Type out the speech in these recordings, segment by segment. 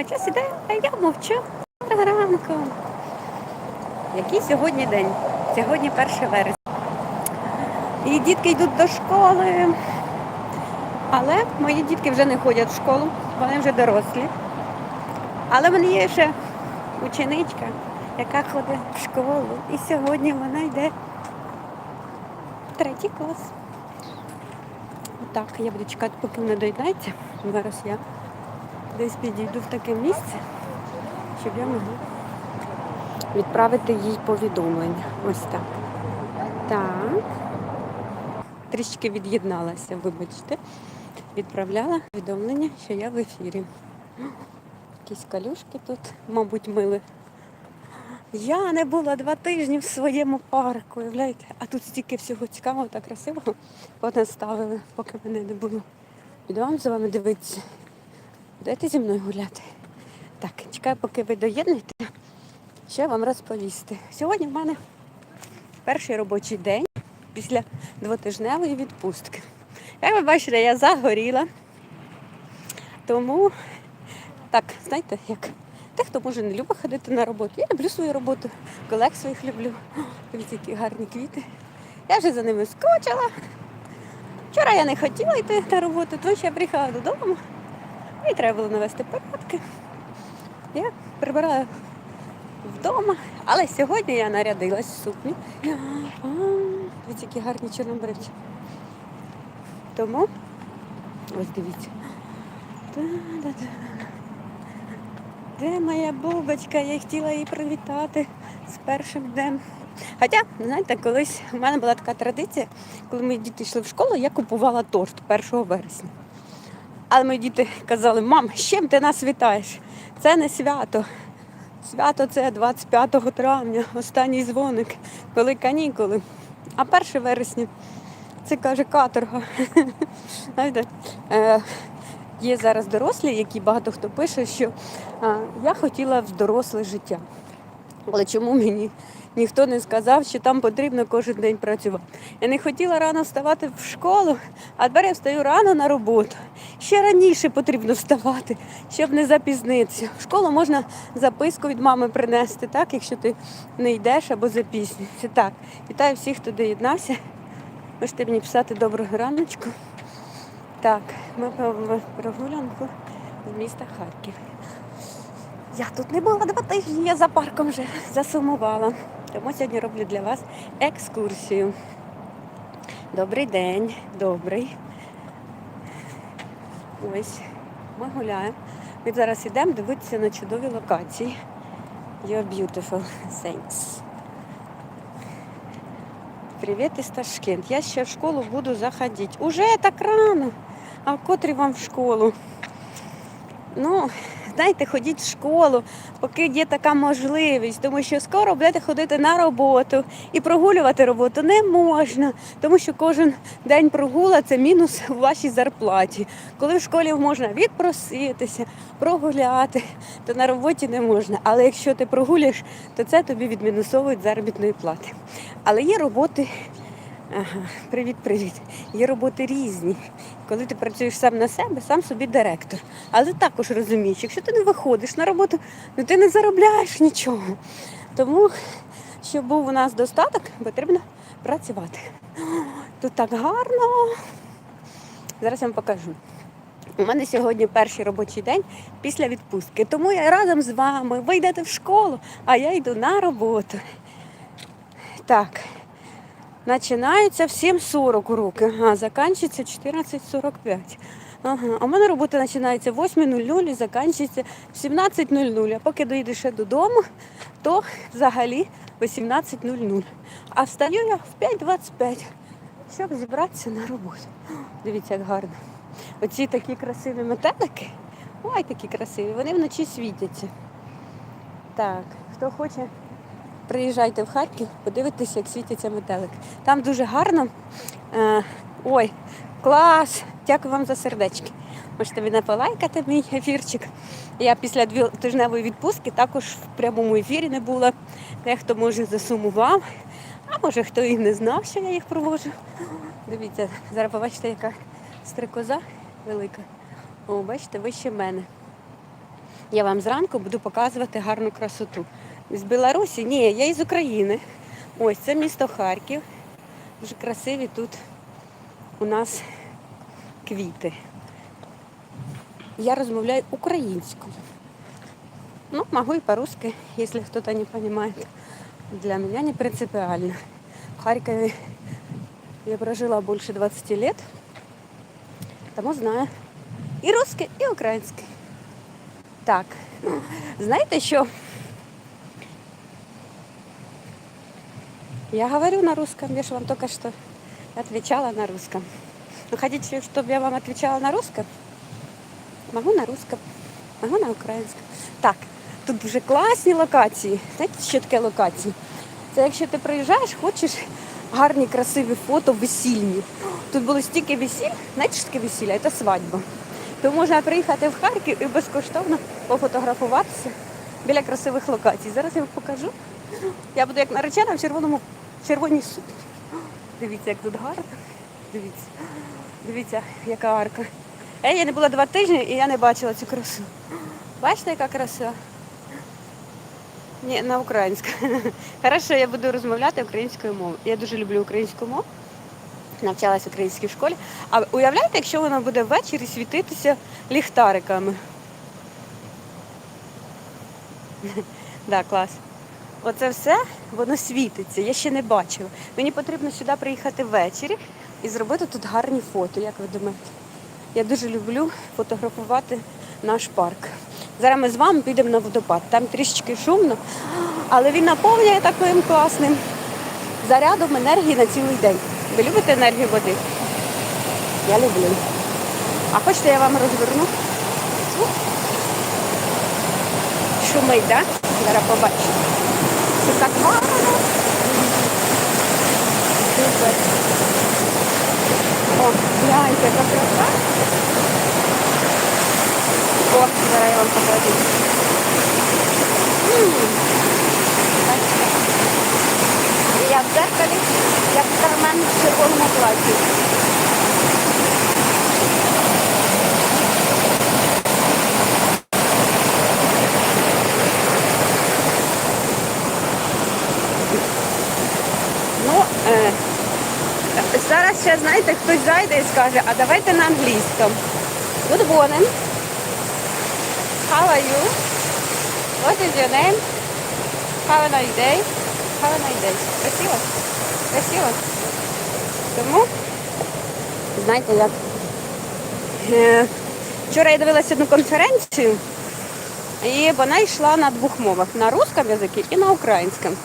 А час іде, а я мовчу. Ранку. Який сьогодні день? Сьогодні 1 вересня. І дітки йдуть до школи. Але мої дітки вже не ходять в школу, вони вже дорослі. Але в мене є ще ученичка, яка ходить в школу. І сьогодні вона йде в третій клас. Отак, я буду чекати, поки вона доєднається. Зараз я десь підійду в таке місце, щоб я могла відправити їй повідомлення. Ось так. Так. Трішки від'єдналася, вибачте. Відправляла повідомлення, що я в ефірі. Якісь калюшки тут, мабуть, мили. Я не була два тижні в своєму парку, уявляєте? А тут стільки всього цікавого та красивого понаставили, поки мене не було. Піду вам за вами дивитися. Дайте зі мною гуляти. Так, чекаю, поки ви доєднаєте, ще вам розповісти. Сьогодні в мене перший робочий день після двотижневої відпустки. Як ви бачите, я загоріла. Тому, так, знаєте, як те, хто може не любить ходити на роботу. Я люблю свою роботу, колег своїх люблю. Дивіться, які гарні квіти. Я вже за ними скочила. Вчора я не хотіла йти на роботу, тому що я приїхала додому. І треба було навести порядки. Я прибирала вдома, але сьогодні я нарядилась в сукню. Дивіться, які гарні чорнобривці. Тому ось дивіться. Де моя бубочка? Я хотіла її привітати з першим днем. Хоча, знаєте, колись у мене була така традиція, коли мої діти йшли в школу, я купувала торт 1 вересня. Але мої діти казали, мам, з чим ти нас вітаєш? Це не свято. Свято це 25 травня, останній дзвоник, коли канікули. А 1 вересня це каже каторга. Знаєте, е, є зараз дорослі, які багато хто пише, що я хотіла в доросле життя. Але чому мені ніхто не сказав, що там потрібно кожен день працювати? Я не хотіла рано вставати в школу, а тепер я встаю рано на роботу. Ще раніше потрібно вставати, щоб не запізнитися. В школу можна записку від мами принести, так, якщо ти не йдеш або запізнюєшся. Так, вітаю всіх, хто доєднався. Можете мені писати доброго раночку. Так, ми провели прогулянку з міста Харків. Я тут не була два тижні, я за парком вже засумувала. Тому сьогодні роблю для вас екскурсію. Добрий день, добрий. Ось, ми гуляємо. Ми зараз йдемо дивитися на чудові локації. You're beautiful. Thanks. Привіт із Ташкент. Я ще в школу буду заходити. Уже так рано. А в котрі вам в школу? Ну, знаєте, ходіть в школу, поки є така можливість, тому що скоро будете ходити на роботу і прогулювати роботу не можна, тому що кожен день прогула це мінус у вашій зарплаті. Коли в школі можна відпроситися, прогуляти, то на роботі не можна. Але якщо ти прогулюєш, то це тобі відмінусовують заробітної плати. Але є роботи. Ага, привіт, привіт. Є роботи різні. Коли ти працюєш сам на себе, сам собі директор. Але також розумієш, якщо ти не виходиш на роботу, ну ти не заробляєш нічого. Тому, щоб був у нас достаток, потрібно працювати. Тут так гарно. Зараз я вам покажу. У мене сьогодні перший робочий день після відпустки. Тому я разом з вами. Ви йдете в школу, а я йду на роботу. Так. Починається в 7.40 уроки, а закінчується 14.45. Ага. А мене робота починається в 8.00 і закінчується в 17.00. А поки доїдеш ще додому, то взагалі 18.00. А встаю я в 5.25, щоб зібратися на роботу. Дивіться, як гарно. Оці такі красиві метелики. Ой, такі красиві, вони вночі світяться. Так, хто хоче приїжджайте в Харків, подивитися, як світяться метелики. Там дуже гарно. Е, ой, клас! Дякую вам за сердечки. Можете мене полайкати мій ефірчик. Я після двотижневої відпустки також в прямому ефірі не була. Дехто може засумував, а може хто і не знав, що я їх проводжу. Дивіться, зараз побачите, яка стрикоза велика. О, бачите, вище мене. Я вам зранку буду показувати гарну красоту. З Білорусі? Ні, я із України. Ось це місто Харків. Дуже красиві тут у нас квіти. Я розмовляю українською. Ну, могу и по-русски, если кто-то не понимает. Для меня не принципиально. В Харькове я прожила больше 20 лет, тому знаю і русский, і український. Так, знаєте що? Я говорю на русском, я же вам только что отвечала на русском. Вы хотите, чтобы я вам отвечала на русском? Могу на русском, могу на українському. Так, тут дуже класні локації. Знаєте, що таке локації? Це якщо ти приїжджаєш, хочеш гарні, красиві фото, весільні. Тут було стільки весіль, знаєте, що таке весілля? Це свадьба. То можна приїхати в Харків і безкоштовно пофотографуватися біля красивих локацій. Зараз я вам покажу. Я буду як наречена в червоному в червоній сукні. Дивіться, як тут гарно. Дивіться. Дивіться, яка арка. Е, я не була два тижні і я не бачила цю красу. Бачите, яка краса? Ні, на українську. Хорошо, я буду розмовляти українською мовою. Я дуже люблю українську мову. Навчалась в українській школі. А уявляєте, якщо вона буде ввечері світитися ліхтариками? Да, клас. Оце все, воно світиться, я ще не бачила. Мені потрібно сюди приїхати ввечері і зробити тут гарні фото, як ви думаєте? Я дуже люблю фотографувати наш парк. Зараз ми з вами підемо на водопад. Там трішечки шумно, але він наповнює таким класним зарядом енергії на цілий день. Ви любите енергію води? Я люблю. А хочете, я вам розверну? Шумить, так? Да? Зараз побачимо. Так гарно. Супер. О, гляньте, яка краса. О, зараз я вам покажу. Я в дзеркалі, як Кармен в червоному платі. Ну, е, зараз ще, знаєте, хтось зайде і скаже, а давайте на англійському. Good morning. How are you? What is your name? Have a nice day. Have a nice day. Красиво? Красиво? Тому, знаєте, як е, вчора я дивилася одну конференцію, і вона йшла на двох мовах, на русском языке і на українському.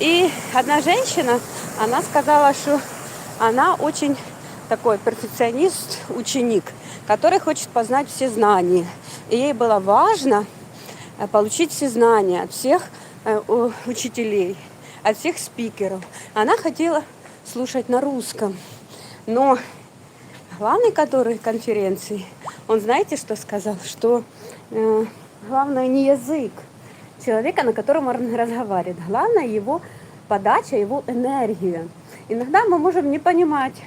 И одна женщина, она сказала, что она очень такой перфекционист, ученик, который хочет познать все знания. И ей было важно э, получить все знания от всех э, учителей, от всех спикеров. Она хотела слушать на русском. Но главный, который конференции, он знаете, что сказал? Что э, главное не язык человека, на котором он разговаривает. Главное его подача, его энергия. Иногда мы можем не понимать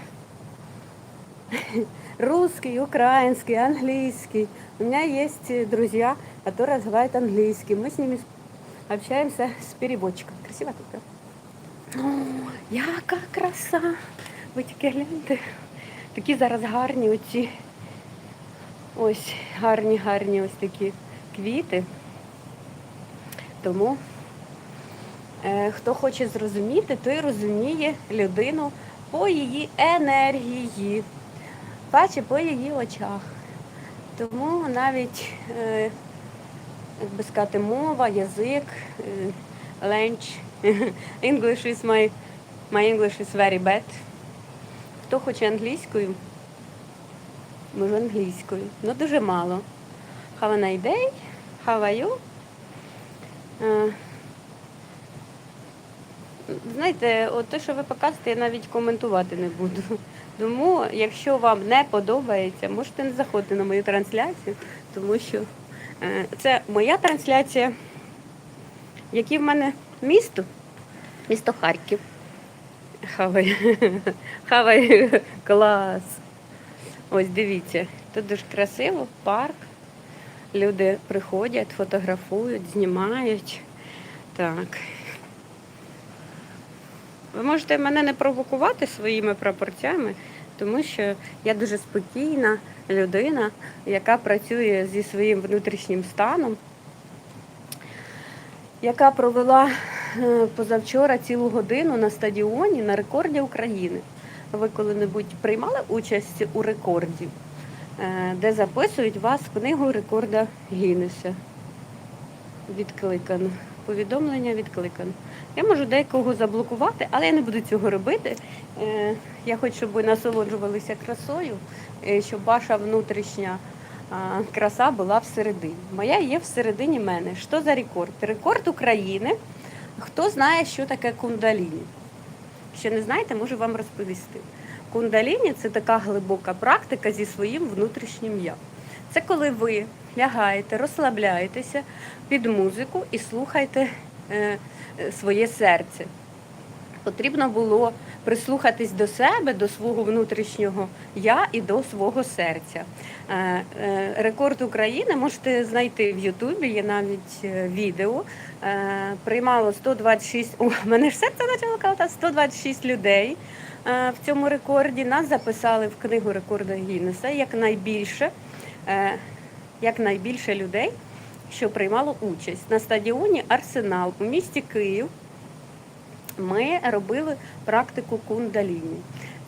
русский, украинский, английский. У меня есть э, друзья, которые разговаривают английский. Мы с ними с- общаемся с переводчиком. Красиво тут, да? О, яка краса! Ви тільки гляньте. Такі зараз гарні оці. Ось гарні, гарні ось такі квіти. Тому е, хто хоче зрозуміти, той розуміє людину по її енергії, бачить по її очах. Тому навіть, е, як би сказати, мова, язик, е, ленч. English is my, my English is very bad. Хто хоче англійською, можу англійською. Ну дуже мало. Have a nice day, how are you? Знаєте, от те, що ви показуєте, я навіть коментувати не буду. Тому, якщо вам не подобається, можете не заходити на мою трансляцію, тому що е, це моя трансляція, які в мене місто, місто Харків. Хавай. Хавай клас. Ось дивіться, тут дуже красиво, парк. Люди приходять, фотографують, знімають. Так. Ви можете мене не провокувати своїми прапорцями, тому що я дуже спокійна людина, яка працює зі своїм внутрішнім станом, яка провела е, позавчора цілу годину на стадіоні на рекорді України. Ви коли-небудь приймали участь у рекорді, е, де записують вас в книгу рекорда Гіннеса? Відкликано. Повідомлення відкликано. Я можу декого заблокувати, але я не буду цього робити. Е, Я хочу, щоб ви насолоджувалися красою, е, щоб ваша внутрішня краса була всередині. Моя є всередині мене. Що за рекорд? Рекорд України. Хто знає, що таке кундаліні? Ще не знаєте, можу вам розповісти. Кундаліні це така глибока практика зі своїм внутрішнім я. Це коли ви лягаєте, розслабляєтеся під музику і слухаєте своє серце. Потрібно було прислухатись до себе, до свого внутрішнього я і до свого серця. Е, е, Рекорд України можете знайти в Ютубі, є навіть е, відео. Е, Приймало 126, о, мене ж серце почало калатати, 126 людей е, в цьому рекорді. Нас записали в книгу рекорду Гіннеса як найбільше, е, як найбільше людей, що приймало участь на стадіоні Арсенал у місті Київ ми робили практику кундаліні.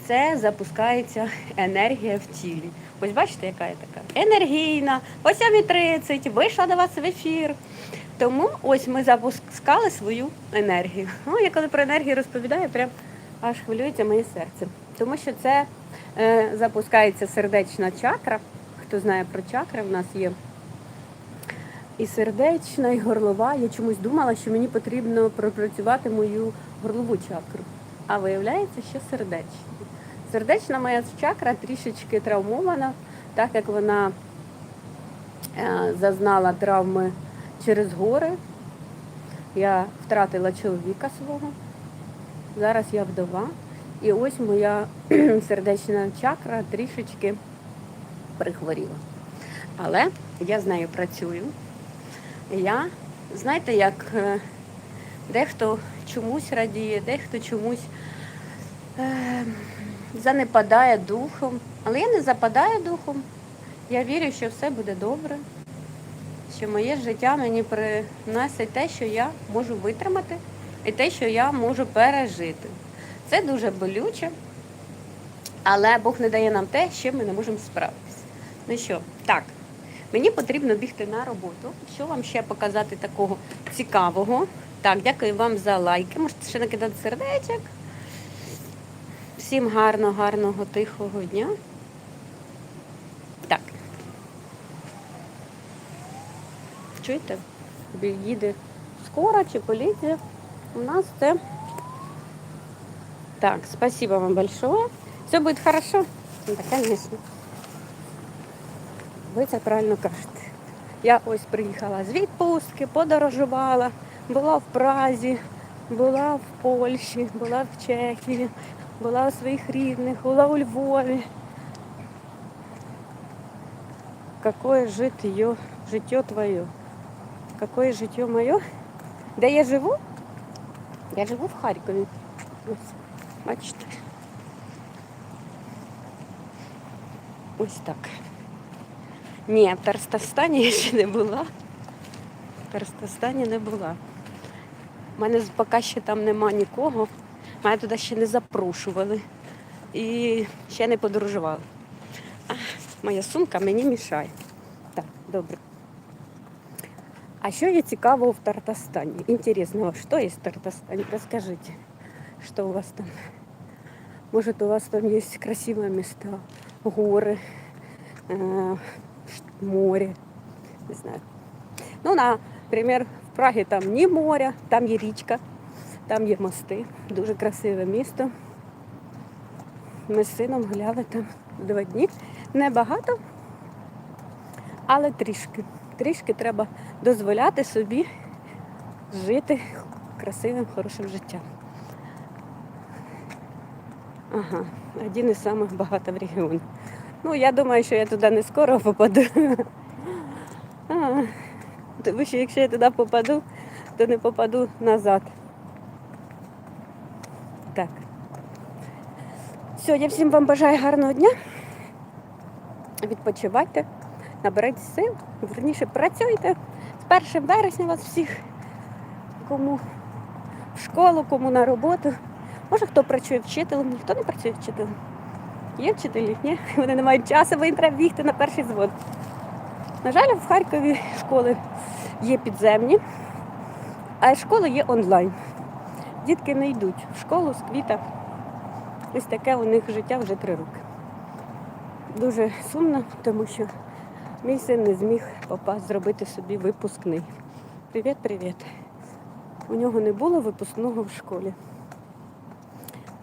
Це запускається енергія в тілі. Ось бачите, яка я така енергійна, о 7.30, вийшла до вас в ефір. Тому ось ми запускали свою енергію. Ну, я коли про енергію розповідаю, прям аж хвилюється моє серце. Тому що це е, запускається сердечна чакра. Хто знає про чакри, в нас є і сердечна, і горлова. Я чомусь думала, що мені потрібно пропрацювати мою горлову чакру. А виявляється, що сердечна. Сердечна моя чакра трішечки травмована, так як вона е, зазнала травми через гори. Я втратила чоловіка свого. Зараз я вдова. І ось моя сердечна чакра трішечки прихворіла. Але я з нею працюю. Я, знаєте, як е, дехто чомусь радіє, дехто чомусь е, занепадає духом. Але я не западаю духом. Я вірю, що все буде добре, що моє життя мені приносить те, що я можу витримати, і те, що я можу пережити. Це дуже болюче, але Бог не дає нам те, з чим ми не можемо справитися. Ну що, так. Мені потрібно бігти на роботу. Що вам ще показати такого цікавого? Так, дякую вам за лайки. Можете ще накидати сердечок. Всім гарного, гарного, тихого дня. Так. Чуєте? Їде скоро чи поліція. У нас це. Так, спасибо вам большое. Все будет хорошо? Ну, так, конечно. Ви це правильно кажете. Я ось приїхала з відпустки, подорожувала, була в Празі, була в Польщі, була в Чехії, була у своїх рідних, була у Львові. Какое життя, життя твоє? Какое життя моє? Де я живу? Я живу в Харкові. Ось, бачите? Ось так. Ні, в Тарстастані я ще не була. В Тарстастані не була. У мене поки ще там нема нікого. Мене туди ще не запрошували і ще не подорожували. А, моя сумка мені мішає. Так, добре. А що є цікавого в Тартастані? Інтересного, що є в Тартастані? Розкажіть, що у вас там? Може, у вас там є красиві міста, гори, е, море, не знаю. Ну, наприклад, в Прагі там ні моря, там є річка, там є мости, дуже красиве місто. Ми з сином гуляли там два дні. Небагато, але трішки. Трішки треба дозволяти собі жити красивим, хорошим життям. Ага, один із самих багатих регіонів. Ну, я думаю, що я туди не скоро попаду. Тому що якщо я туди попаду, то не попаду назад. Так. Все, я всім вам бажаю гарного дня. Відпочивайте, наберіть сил, верніше працюйте. З 1 вересня вас всіх, кому в школу, кому на роботу. Може, хто працює вчителем, ніхто не працює вчителем. Є вчителі, ні? Вони не мають часу, бо їм треба бігти на перший звод. На жаль, в Харкові школи є підземні, а школи є онлайн. Дітки не йдуть в школу з квіта. Ось таке у них життя вже три роки. Дуже сумно, тому що мій син не зміг попасть зробити собі випускний. Привіт, привіт. У нього не було випускного в школі.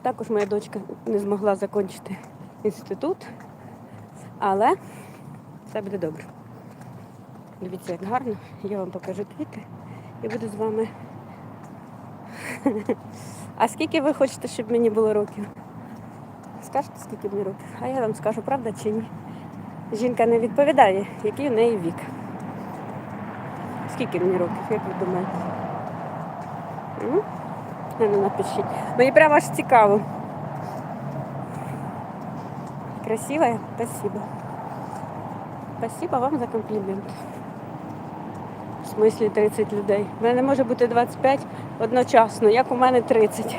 Також моя дочка не змогла закінчити інститут, але все буде добре. Дивіться, як гарно. Я вам покажу квіти і буду з вами. А скільки ви хочете, щоб мені було років? Скажете, скільки мені років? А я вам скажу, правда чи ні? Жінка не відповідає, який у неї вік. Скільки мені років, як ви думаєте? Ну напишіть. Мені прямо аж цікаво. Красивая? Спасибо. Спасибо вам за комплімент. В смислі 30 людей. У мене може бути 25 одночасно, як у мене 30.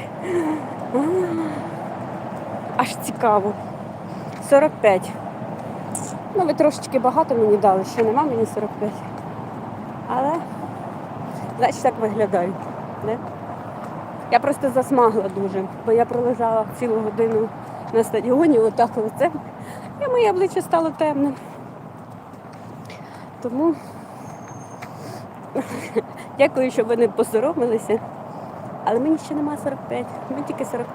Аж цікаво. 45. Ну, ви трошечки багато мені дали, ще нема мені 45. Але, значить, так виглядаю. Не? Я просто засмагла дуже, бо я пролежала цілу годину на стадіоні, отак лицем, і моє обличчя стало темним. Тому дякую, що ви не посоромилися. Але мені ще нема 45, мені тільки 43.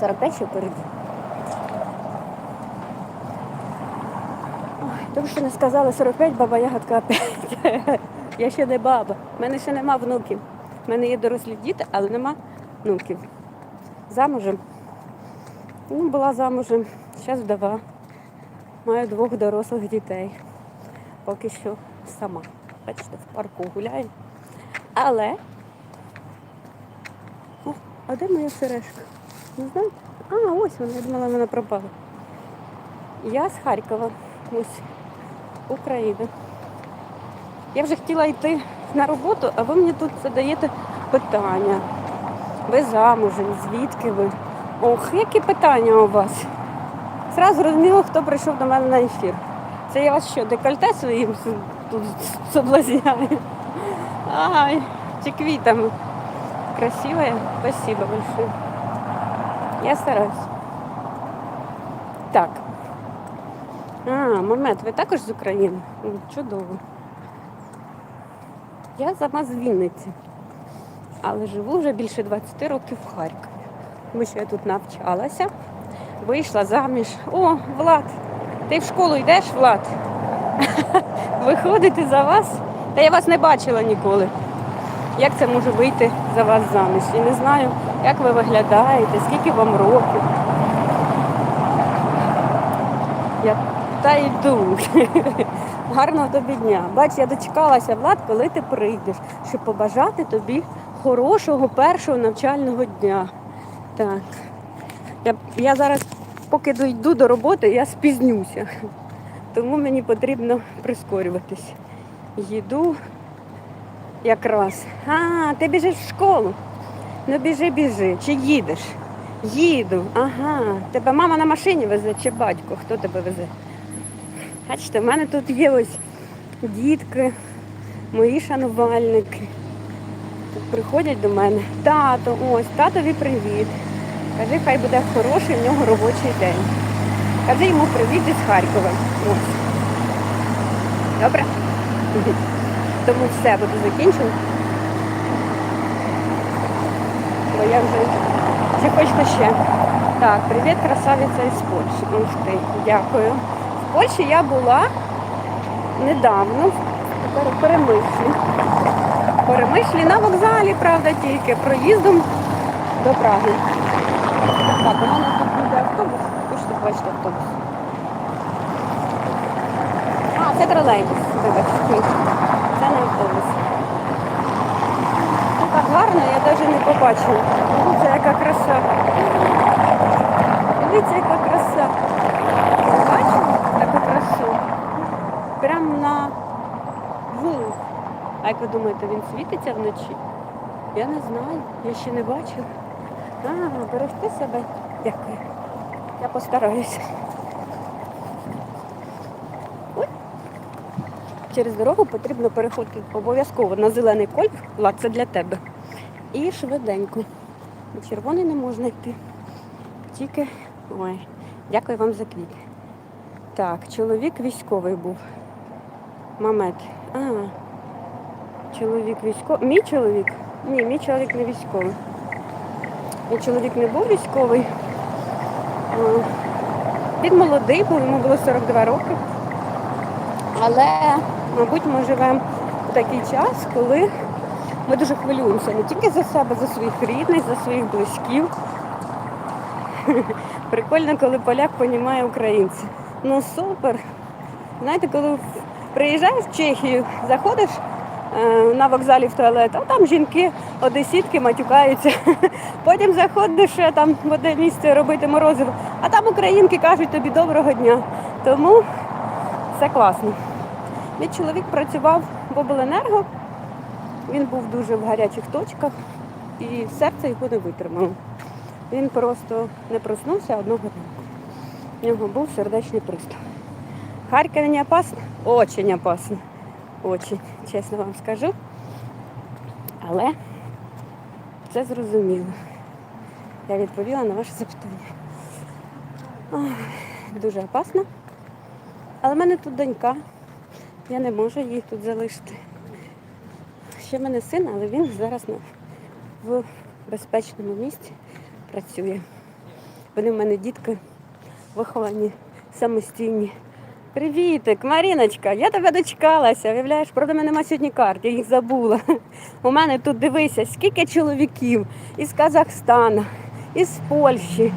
45 ще впереді. Ой, тому що не сказали 45, баба ягодка опять. Я ще не баба. У мене ще нема внуків. У мене є дорослі діти, але нема внуків. Замужем. Ну, була замужем, зараз вдова. Маю двох дорослих дітей. Поки що сама. Бачите, в парку гуляю. Але. О, а де моя сережка? Не знаю. А, ось вона, я думала, вона пропала. Я з Харкова. Ось Україна. Я вже хотіла йти на роботу, а ви мені тут задаєте питання. Ви замужем, звідки ви? Ох, які питання у вас. Зразу зрозуміло, хто прийшов до мене на ефір. Це я вас що, декольте своїм тут соблазняю? Ай, чи квітами. Красивая? Спасибо большое. Я стараюсь. Так. А, момент, ви також з України? Чудово. Я сама з Вінниці, але живу вже більше 20 років в Харкові. Тому що я тут навчалася, вийшла заміж. О, Влад, ти в школу йдеш, Влад? Виходити за вас? Та я вас не бачила ніколи. Як це може вийти за вас заміж? І не знаю, як ви виглядаєте, скільки вам років. Я та йду. Гарного тобі дня. Бач, я дочекалася, Влад, коли ти прийдеш, щоб побажати тобі хорошого першого навчального дня. Так. Я, я зараз, поки дійду до роботи, я спізнюся. Тому мені потрібно прискорюватись. Їду якраз. А, ти біжиш в школу. Ну біжи, біжи. Чи їдеш? Їду. Ага. Тебе мама на машині везе чи батько? Хто тебе везе? Бачите, в мене тут є ось дітки, мої шанувальники. Приходять до мене. Тато, ось, татові привіт. Кажи, хай буде хороший в нього робочий день. Кажи йому привіт із Харкова. Ось. Добре? Тому все, буду закінчувати. Бо я вже чи ще. Так, привіт, красавиця із Польщі. Ух ти, дякую. В Польщі я була недавно, тепер у Перемишлі. Перемишлі на вокзалі, правда, тільки проїздом до Праги. Так, у мене тут буде автобус. Хочете бачити автобус. А, це тролейбус, вибачте. Це не автобус. Ну, так гарно, я навіть не побачила. Дивіться, яка краса. Дивіться, яка краса. Бачите таку красу? Прямо на. А як ви думаєте, він світиться вночі? Я не знаю, я ще не бачила. А, берегти себе. Дякую. Я постараюся. Ой. Через дорогу потрібно переходити обов'язково на зелений кольт. Влад, це для тебе. І швиденько. Червоний не можна йти. Тільки. Ой, дякую вам за квіти. Так, чоловік військовий був. Мамет. А, чоловік військовий. Мій чоловік? Ні, мій чоловік не військовий. Мій чоловік не був військовий. Він молодий був, йому було 42 роки. Але, мабуть, ми живемо в такий час, коли ми дуже хвилюємося не тільки за себе, за своїх рідних, за своїх близьків. Прикольно, коли поляк розуміє українця. Ну супер. Знаєте, коли приїжджаєш в Чехію, заходиш на вокзалі в туалет, а там жінки, одесітки матюкаються. Потім заходиш ще там в одне місце робити морозиво, а там українки кажуть тобі доброго дня. Тому все класно. Мій чоловік працював в обленерго, він був дуже в гарячих точках і серце його не витримало. Він просто не проснувся одного ранку. У нього був сердечний приступ. В Харкові не опасно? Очень опасно. Очень, чесно вам скажу. Але це зрозуміло. Я відповіла на ваше запитання. Ох, дуже опасно. Але в мене тут донька. Я не можу її тут залишити. Ще в мене син, але він зараз в безпечному місці працює. Вони в мене дітки виховані, самостійні. Привітик, Маріночка, я тебе дочекалася. Виявляєш, правда, мене нема сьогодні карт, я їх забула. У мене тут дивися, скільки чоловіків із Казахстана, із Польщі.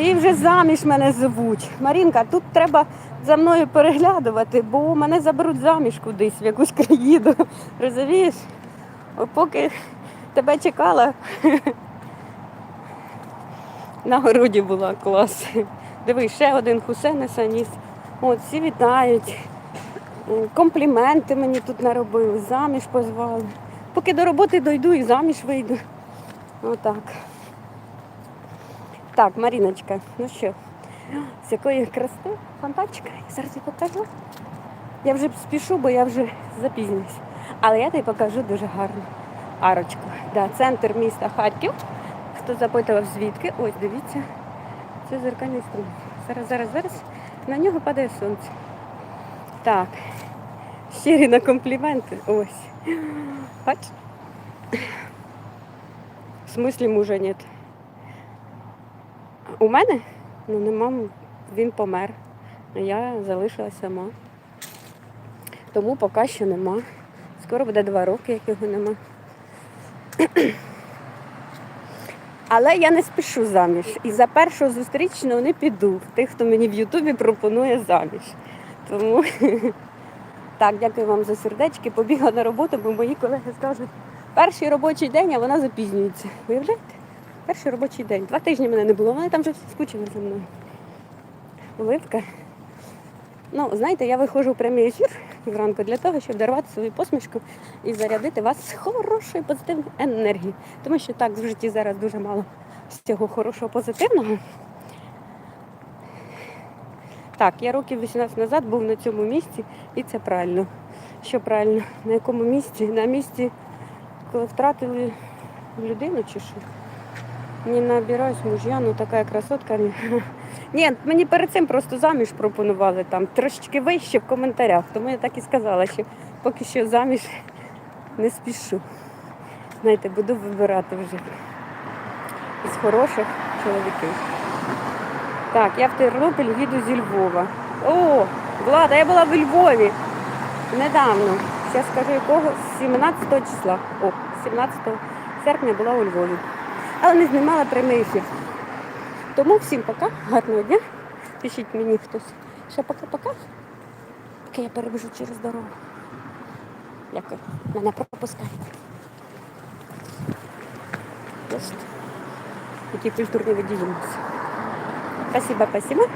І вже заміж мене звуть. Марінка, тут треба за мною переглядувати, бо мене заберуть заміж кудись, в якусь країну. Розумієш? Поки тебе чекала, на городі була клас. Дивись, ще один Хусенеса ніс. От, всі вітають. Компліменти мені тут наробили, заміж позвали. Поки до роботи дойду і заміж вийду. Отак. Так, Маріночка, ну що, з якої краси фонтанчика? Я зараз тобі покажу. Я вже спішу, бо я вже запізнююсь. Але я тобі покажу дуже гарну арочку. Да, центр міста Харків. Хто запитував звідки? Ось, дивіться. Це зеркальний струм. Зараз, зараз, зараз. На нього падає сонце. Так. Щирі на компліменти. Ось. Бач? В смислі мужа нет. У мене? Ну нема, він помер. А я залишилась сама. Тому поки що нема. Скоро буде два роки, як його нема. Але я не спішу заміж. І за першого зустрічного не піду. Тих, хто мені в Ютубі пропонує заміж. Тому так, дякую вам за сердечки. Побігла на роботу, бо мої колеги скажуть, перший робочий день, а вона запізнюється. Уявляєте? Перший робочий день. Два тижні мене не було, вони там вже всі скучили за мною. Оливка. Ну, знаєте, я виходжу в прямий ефір зранку для того, щоб дарувати свою посмішку і зарядити вас хорошою позитивною енергією. Тому що так в житті зараз дуже мало всього хорошого позитивного. Так, я років 18 назад був на цьому місці, і це правильно. Що правильно? На якому місці? На місці, коли втратили людину чи що? Не набираюсь мужья, ну така красотка. Ні. Ні, мені перед цим просто заміж пропонували там трошечки вище в коментарях. Тому я так і сказала, що поки що заміж не спішу. Знаєте, буду вибирати вже з хороших чоловіків. Так, я в Тернопіль їду зі Львова. О, Влада, я була в Львові недавно. Зараз скажу якого, 17 числа. О, 17 серпня була у Львові. Але не знімала прямий ефір. Тому всім пока, гарного дня. Пишіть мені хтось. Ще пока-пока. поки я перебіжу через дорогу. Дякую. Мене пропускають. Які культурні нас. Спасибо, спасибо.